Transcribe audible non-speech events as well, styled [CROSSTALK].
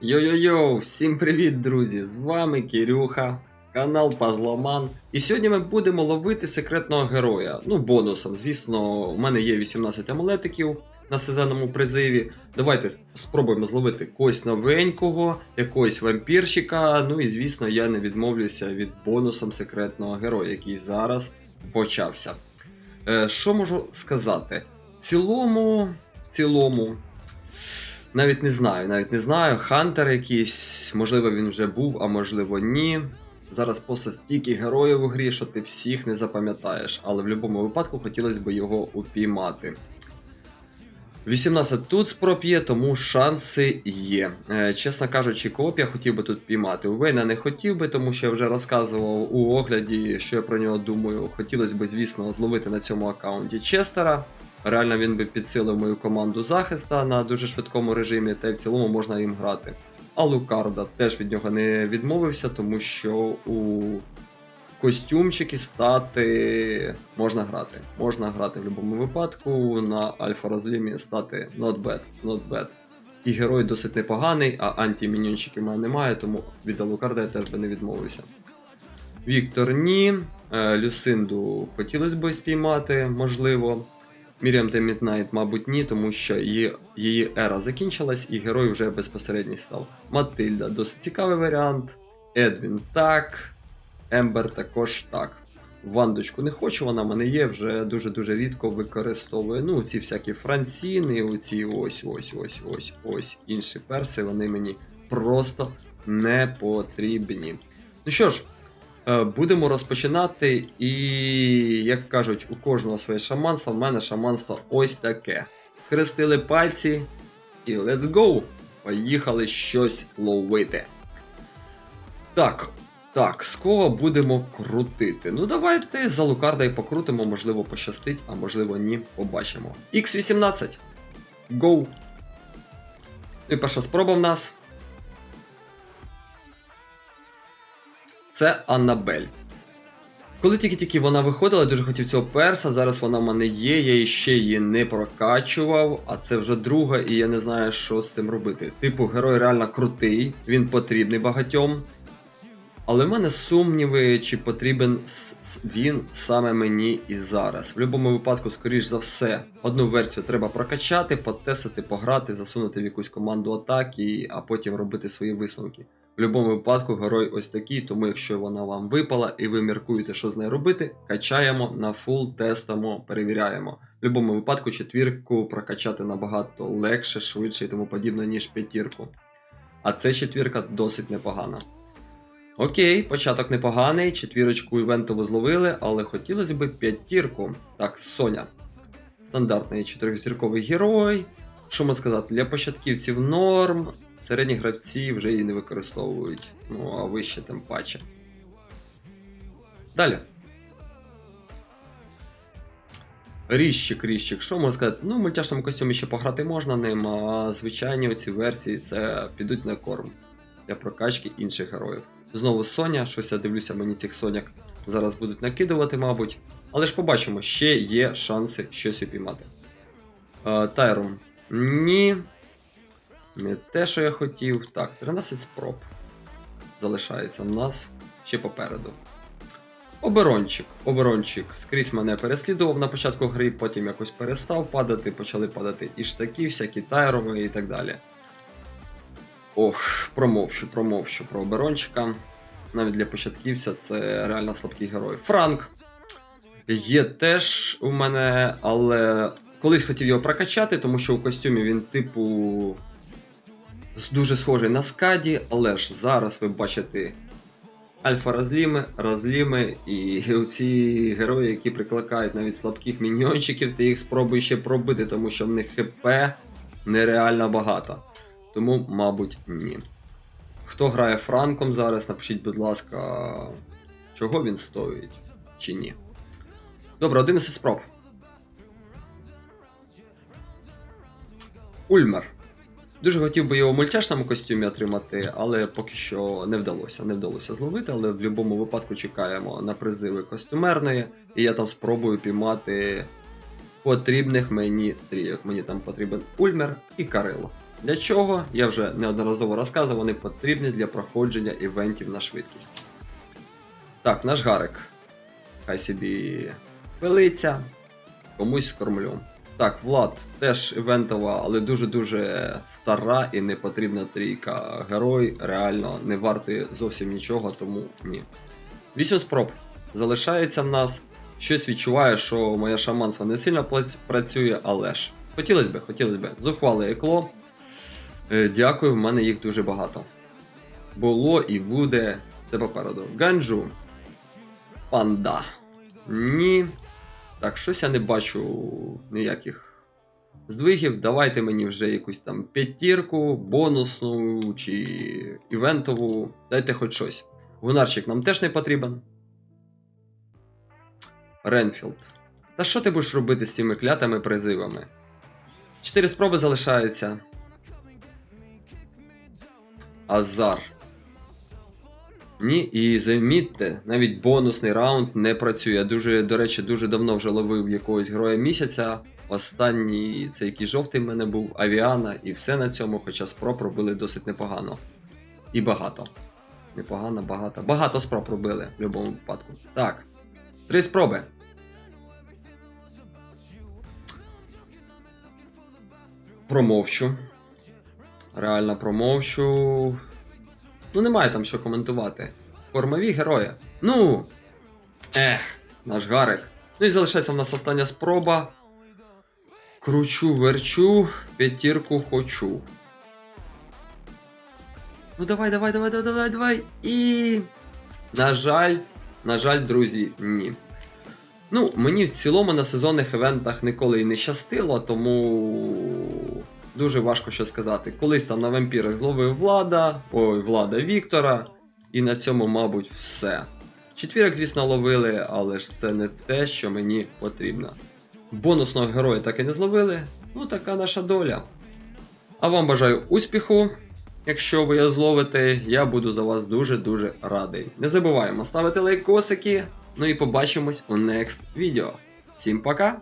Йо-йо-йо, всім привіт, друзі! З вами Кирюха, канал Пазломан. І сьогодні ми будемо ловити секретного героя. Ну, бонусом. Звісно, у мене є 18 амулетиків на сезонному призиві. Давайте спробуємо зловити когось новенького, якогось вампірщика. Ну і звісно, я не відмовлюся від бонусом секретного героя, який зараз почався. Е, що можу сказати? В цілому, в цілому. Навіть не знаю, навіть не знаю. Хантер якийсь, можливо, він вже був, а можливо, ні. Зараз просто стільки героїв у грі, що ти всіх не запам'ятаєш, але в будь-якому випадку хотілося б його упіймати. 18 тут спроб є, тому шанси є. Е, чесно кажучи, кооп я хотів би тут піймати. У Вейна не хотів би, тому що я вже розказував у огляді, що я про нього думаю. Хотілося б, звісно, зловити на цьому аккаунті Честера. Реально він би підсилив мою команду захиста на дуже швидкому режимі, та й в цілому можна їм грати. А Лукарда теж від нього не відмовився, тому що у костюмчики стати можна грати. Можна грати в будь-якому випадку. На альфа розлімі стати not bad, not bad. І герой досить непоганий, а антиміньончиків в мене немає, тому від Алукарда я теж би не відмовився. Віктор ні. Е, Люсинду хотілося б спіймати, можливо. Міріам та Міднайт, мабуть, ні, тому що її, її ера закінчилась і герой вже безпосередньо став. Матильда досить цікавий варіант. Едвін так. Ембер також так. Вандочку не хочу, вона в мене є, вже дуже-дуже рідко використовую. Ну, ці всякі франціни, оці ось, ось, ось, ось, ось інші перси, вони мені просто не потрібні. Ну що ж, Будемо розпочинати, і, як кажуть, у кожного своє шаманство, в мене шаманство ось таке. Схрестили пальці і let's go! Поїхали щось ловити. Так, так, з кого будемо крутити? Ну, давайте за Лукарда і покрутимо, можливо, пощастить, а можливо ні, побачимо. X18. Go! Ну І перша спроба в нас. Це Аннабель. Коли тільки-тільки вона виходила, я дуже хотів цього перса. Зараз вона в мене є, я її ще її не прокачував, а це вже друга, і я не знаю, що з цим робити. Типу, герой реально крутий, він потрібний багатьом. Але в мене сумніви, чи потрібен він саме мені і зараз. В будь-якому випадку, скоріш за все, одну версію треба прокачати, потестити, пограти, засунути в якусь команду атаки, а потім робити свої висновки. В будь-якому випадку герой ось такий, тому якщо вона вам випала і ви міркуєте, що з нею робити, качаємо на фул, тестимо, перевіряємо. В будь-якому випадку четвірку прокачати набагато легше, швидше і тому подібне, ніж п'ятірку. А це четвірка досить непогана. Окей, початок непоганий, четвірочку івентову зловили, але хотілося б п'ятірку. Так, Соня. Стандартний чотирьохзірковий герой. Що можна сказати, для початківців норм, середні гравці вже її не використовують. Ну, а вище тим паче. Далі. Ріщик, ріщик, що можна сказати? Ну, в мультяшному костюмі ще пограти можна ним, а звичайні оці версії це підуть на корм для прокачки інших героїв. Знову Соня, щось я дивлюся, мені цих соняк зараз будуть накидувати, мабуть. Але ж побачимо, ще є шанси щось упіймати. Е, Тайром. Ні. Не те, що я хотів. Так, 13 спроб. Залишається в нас ще попереду. Оберончик. Оберончик скрізь мене переслідував на початку гри, потім якось перестав падати, почали падати і штаки, всякі тайроми і так далі. Ох, промовчу, промовчу про оберончика. Навіть для початківця це реально слабкий герой. Франк. Є теж у мене, але колись хотів його прокачати, тому що у костюмі він, типу, дуже схожий на скаді, але ж зараз ви бачите альфа розліми, розліми і [LAUGHS] ці герої, які прикликають навіть слабких міньйончиків, ти їх спробуй ще пробити, тому що в них ХП нереально багато. Тому, мабуть, ні. Хто грає Франком зараз, напишіть, будь ласка, чого він стоїть чи ні. Добре, 11 спроб. Ульмер. Дуже хотів би його в мультяшному костюмі отримати, але поки що не вдалося. Не вдалося зловити, але в будь-якому випадку чекаємо на призиви костюмерної, і я там спробую піймати потрібних мені трійок. Мені там потрібен Ульмер і Карело. Для чого? Я вже неодноразово розказував, вони потрібні для проходження івентів на швидкість. Так, наш Гарик. Хай собі пилиться, комусь скормлю. Так, Влад теж івентова, але дуже-дуже стара і не потрібна трійка. Герой реально не вартує зовсім нічого, тому ні. 8 спроб. Залишається в нас. Щось відчуваю, що моє шаманство не сильно працює, але ж. Хотілося б, хотілося б. Зухвале екло. Е, Дякую, в мене їх дуже багато. Було і буде. Це попереду. Ганджу. Панда. Ні. Так, щось я не бачу ніяких здвигів. Давайте мені вже якусь там п'ятірку, бонусну чи івентову. Дайте хоч щось. Гунарчик нам теж не потрібен. Ренфілд. Та що ти будеш робити з цими клятими призивами? Чотири спроби залишається. Азар. Ні, і замітьте, навіть бонусний раунд не працює. Я дуже, до речі, дуже давно вже ловив якогось героя місяця. Останній це який жовтий в мене був, Авіана, і все на цьому, хоча спроб робили досить непогано. І багато. Непогано, багато. Багато спроб робили в будь-якому випадку. Так. Три спроби. Промовчу. Реально промовчу. Ну, немає там що коментувати. Кормові герої. Ну. Ех, наш Гарик. Ну і залишається в нас остання спроба. Кручу, верчу, п'ятірку хочу. Ну давай, давай, давай, давай, давай, давай. І. На жаль, на жаль, друзі, ні. Ну, мені в цілому на сезонних івентах ніколи і не щастило, тому дуже важко що сказати. Колись там на вампірах зловив влада, ой, влада Віктора, і на цьому, мабуть, все. Четвірок, звісно, ловили, але ж це не те, що мені потрібно. Бонусного героя так і не зловили, ну така наша доля. А вам бажаю успіху. Якщо ви його зловите, я буду за вас дуже-дуже радий. Не забуваємо ставити лайкосики. Ну і побачимось у next відео. Всім пока!